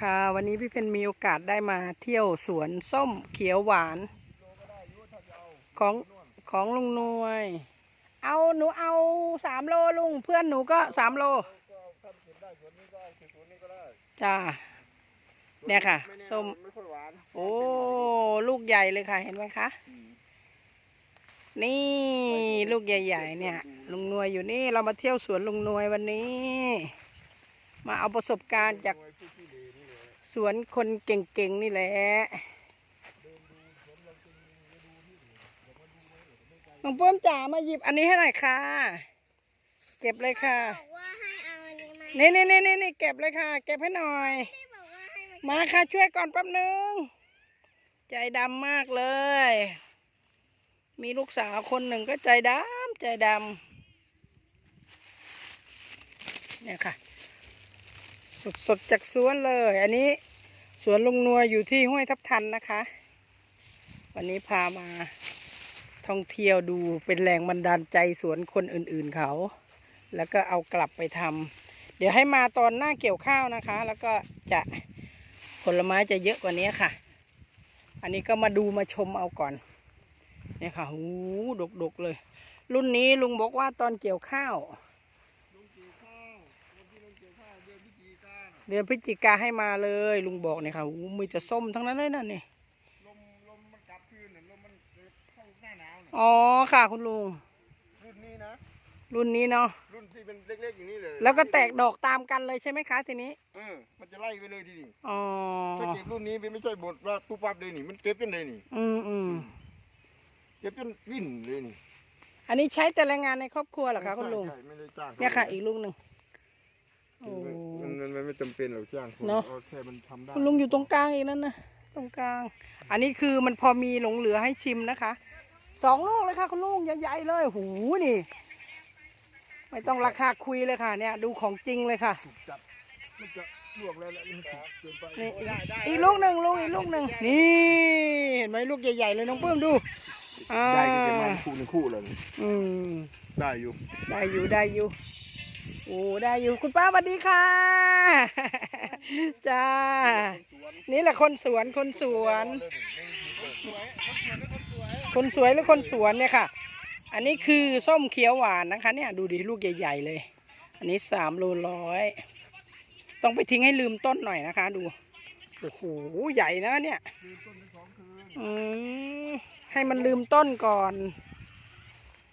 ค่ะ วันนี้พี่เพนมีโอกาสได้มาเที่ยวสวนส้มเขียวหวานของของลุงนวย เอาหนูเอาสามโลลุง เพื่อนหนูก็สามโลจ้าเนี่ยค่ะส้มโอ้ลูกใหญ่เลยค่ะเห็นไหมคะ นี่ลูกใหญ่ๆเนี่ย ลุงนวยอยู่นี่เรามาเที่ยวสวนลุงนวยวันนี้ มาเอาประสบการณ์จาก วยผู้ที่ดีนี่แหละสวนคนเก่งๆนี่แหละน้องเพิ่มจ๋ามาหยิบอันนี้ให้หน่อยค่ะ เก็บเลยค่ะ บอกว่าให้เอาอันนี้มานี่นี่นี่นี่นี่เก็บเลยค่ะ เก็บให้หน่อยไม่บอกว่าให้มันมาค่ะช่วยก่อนแป๊บนึง ใจดำมากเลย มีลูกสาวคนหนึ่งก็ใจดำใจดำเนี่ยค่ะ สดสดๆจากสวนเลย อันนี้ส วนลุงนัวอยู่ที่ห้วยทับทันนะคะ วันนี้พามาท่องเที่ยวดูเป็นแรงบันดาลใจสวนคนอื่นๆเขา แล้วก็เอากลับไปทำเดี๋ยวให้มาตอนหน้าเกี่ยวข้าวนะคะ แล้วก็จะผลไม้จะเยอะกว่านี้ค่ะ อันนี้ก็มาดูมาชมเอาก่อนเนี่ยค่ะหูดกดกๆเลย รุ่นนี้ลุงบอกว่าตอนเกี่ยวข้าว เดือนพฤศจิกาให้มาเลย ลุงบอกเนี่ยค่ะหูมีแต่ส้มทั้งนั้นเลยนั่นนี่ลมลมมันกลับคืนน่ะลมมันเข้าหน้าหนาวน่ะอ๋อค่ะคุณลุง รุ่นนี้นะ รุ่นนี้เนาะรุ่นที่เป็นเล็กๆอย่างนี้เลยแล้วก็แตกดอกตามกันเลยใช่ไหมคะทีนี้เออมันจะไล่ไปเลยทีนี้อ๋อถ้าเก็บรุ่นนี้ไม่ใช่บดว่าปุ๊บปั๊บเลยนี่มันเก็บจนเลยนี่อืมอืมเก็บจนวิ่นเลยนี่อันนี้ใช้แต่แรงงานในครอบครัวเหรอคะคุณลุงใช่ไม่ได้จ้างเนี่ยค่ะ อีกลูกหนึ่ง โอ้มันมันมันไม่จำเป็นหรอกจ้างคนเนอะอแค่มันทำได้คุณลุงอยู่ตรงกลางอีกนั่นนะตรงกลาง อันนี้คือมันพอมีหลงเหลือให้ชิมนะคะสองลูกเลยค่ะ คุณลุงใหญ่ๆเลยหูนี่ ไม่ต้องราคาคุยเลยค่ะ เนี่ย ดูของจริงเลยค่ะจับมันจะลวกแล้วแหละมันสุกเกินไปนี่ได้ได้อีกลูกหนึ่งลุงอีกลูกหนึ่งนี่เห็นไหมลูกใหญ่ๆเลยน้องเพิ่มดูอ่าได้ก็จะมาคู่หนึ่งคู่เลย อืม ได้อยู่ได้อยู่ได้อยู่ โอ้ได้อยู่คุณป้าสวัสดีค่ะ จ้า นี่แหละคนสวนคนสวน คนสวยหรือคนสวนเนี่ยค่ะ อันนี้คือส้มเขียวหวานนะคะ เนี่ยดูดิลูกใหญ่ ๆ เลย อันนี้สามโลร้อยต้องไปทิ้งให้ลืมต้นหน่อยนะคะ ดูโอ้โหใหญ่นะเนี่ยยืนต้นไปสองคืนอืมให้มันลืมต้นก่อน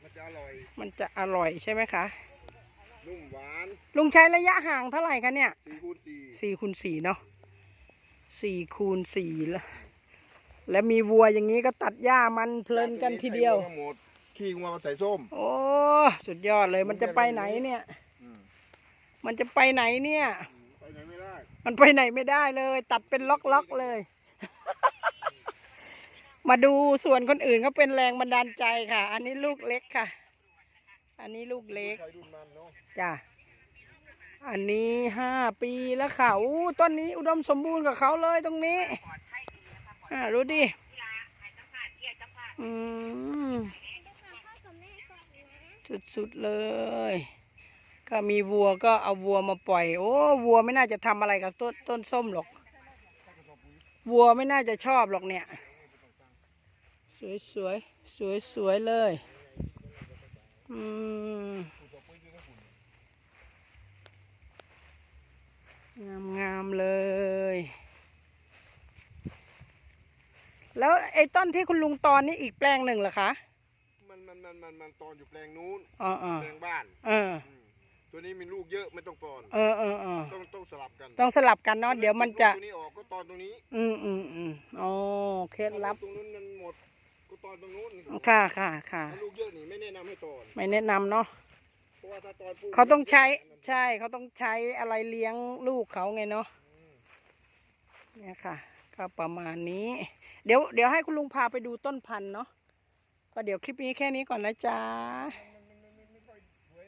มันจะอร่อยมันจะอร่อยใช่ไหมคะ นุ่มหวานลุงใช้ระยะห่างเท่าไหร่คะเนี่ยสี่คูณสี่สี่คูณสี่เนาะสี่คูณสี่แล้วแล้วมีวัวอย่างนี้ก็ตัดหญ้ามันเพลินกันทีเดียว ใส่หัทั้งหมดขี้งัวมาใส่ส้ม โอ้สุดยอดเลยมันจะไปไหนเนี่ย อืมมันจะไปไหนเนี่ย ไปไหนไม่ได้มันไปไหนไม่ได้เลย ตัดเป็นล็อกๆเลย มาดูส่วนคนอื่นก็เป็นแรงบันดาลใจค่ะ อันนี้ลูกเล็กค่ะ อันนี้ลูกเล็กใครรุ่นมันเนาะจ้ะ อันนี้ห้าปีแล้วค่ะอู้ต้นนี้อุดมสมบูรณ์กับเขาเลยตรงนี้อ่ารู้ดิอืมพ่อกับแม่ก่อนนะสุดๆเลย ก็มีวัวก็เอาวัวมาปล่อย โอ้วัวไม่น่าจะทำอะไรกับต้นต้นส้มหรอก วัวไม่น่าจะชอบหรอกเนี่ย สวยสวยสวยสวยๆเลย อืมงามงามๆเลย แล้วไอ้ต้นที่คุณลุงตอนนี่อีกแปลงหนึ่งเหรอคะ มันมันมันมันมันตอนอยู่แปลงนู้นอ๋ออ๋อแปลงบ้านเอออืมตัวนี้มีลูกเยอะไม่ต้องตอน เออเออเออต้องต้องสลับกันต้องสลับกันเนาะเดี๋ยวมันจะ ตัวนี้ออกก็ตอนตรงนี้อืมอืมอืมอ๋อเคล็ดลับ ตรงนู้นมันหมดก็ ตอนตรงนู้นค่ะค่ะค่ะ ถ้าลูกเยอะนี่ไม่แนะนำให้ตอนไม่แนะนำเนาะเพราะว่าถ้าตอนปุ๊บเขาต้องใช้ใช่เขาต้องใช้อะไรเลี้ยงลูกเขาไงเนาะเนี่ยค่ะ ก็ประมาณนี้ เดี๋ยวเดี๋ยวให้คุณลุงพาไปดูต้นพันธุ์เนาะก็เดี๋ยวคลิปนี้แค่นี้ก่อนนะจ๊ะอ